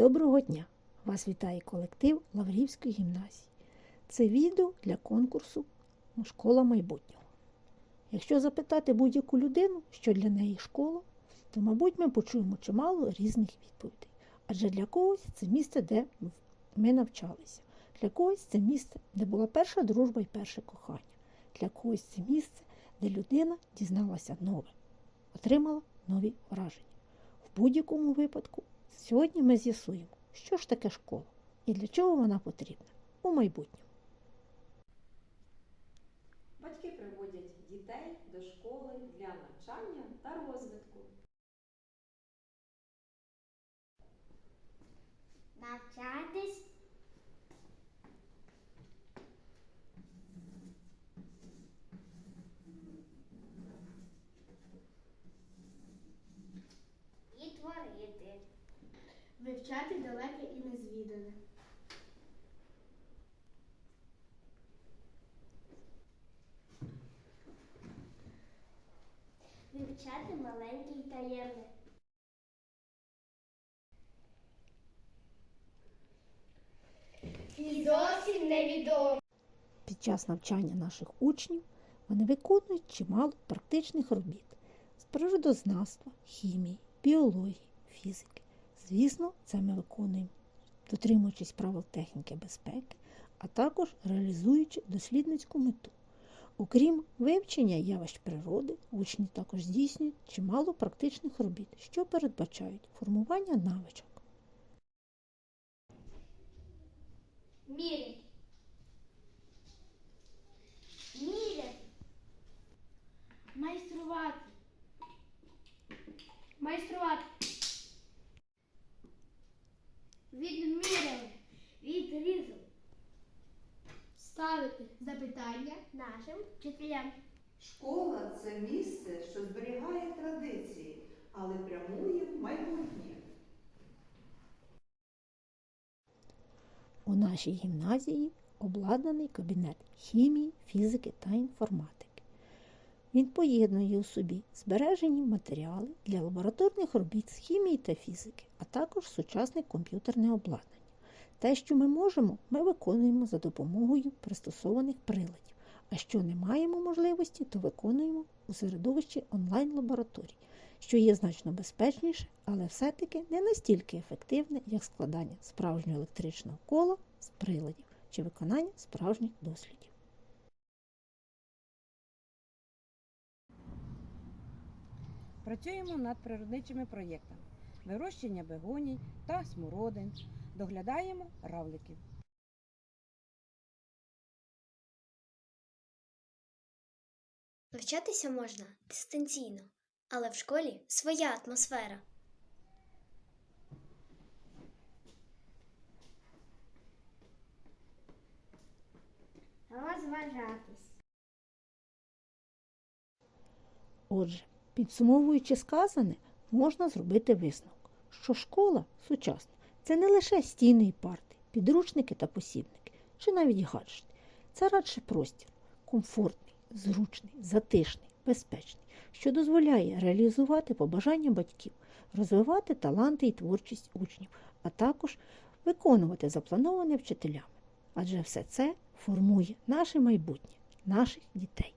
Доброго дня! Вас вітає колектив Лаврівської гімназії. Це відео для конкурсу Школа майбутнього. Якщо запитати будь-яку людину, що для неї школа, то, мабуть, ми почуємо чимало різних відповідей. Адже для когось це місце, де ми навчалися, для когось це місце, де була перша дружба і перше кохання, для когось це місце, де людина дізналася нове, отримала нові враження. В будь-якому випадку сьогодні ми з'ясуємо, що ж таке школа і для чого вона потрібна у майбутньому. Батьки приводять дітей до школи для навчання та розвитку. Навчатись. І творити. Вивчати далеке і незвідане. Вивчати маленьке і таємне. І зовсім невідомо. Під час навчання наших учнів вони виконують чимало практичних робіт з природознавства, хімії, біології, фізики. Звісно, це ми виконуємо, дотримуючись правил техніки безпеки, а також реалізуючи дослідницьку мету. Окрім вивчення явищ природи, учні також здійснюють чимало практичних робіт, що передбачають формування навичок. Мірять. Мірять. Майструвати. Майструвати. Ставити запитання нашим вчителям. Школа це місце, що зберігає традиції, але прямує в майбутнє. У нашій гімназії обладнаний кабінет хімії, фізики та інформатики. Він поєднує у собі збережені матеріали для лабораторних робіт з хімії та фізики, а також сучасне комп'ютерне обладнання. Те, що ми можемо, ми виконуємо за допомогою пристосованих приладів. А що не маємо можливості, то виконуємо у середовищі онлайн-лабораторій, що є значно безпечніше, але все-таки не настільки ефективне, як складання справжнього електричного кола з приладів чи виконання справжніх дослідів. Працюємо над природничими проєктами вирощення бегоній та смородин. Доглядаємо равликів. Навчатися можна дистанційно, але в школі своя атмосфера. Розважатись. Отже, підсумовуючи сказане, можна зробити висновок, що школа сучасна це не лише стіни і парти, підручники та посібники, чи навіть гаджети. Це радше простір, комфортний, зручний, затишний, безпечний, що дозволяє реалізувати побажання батьків, розвивати таланти і творчість учнів, а також виконувати заплановане вчителями. Адже все це формує наше майбутнє, наших дітей.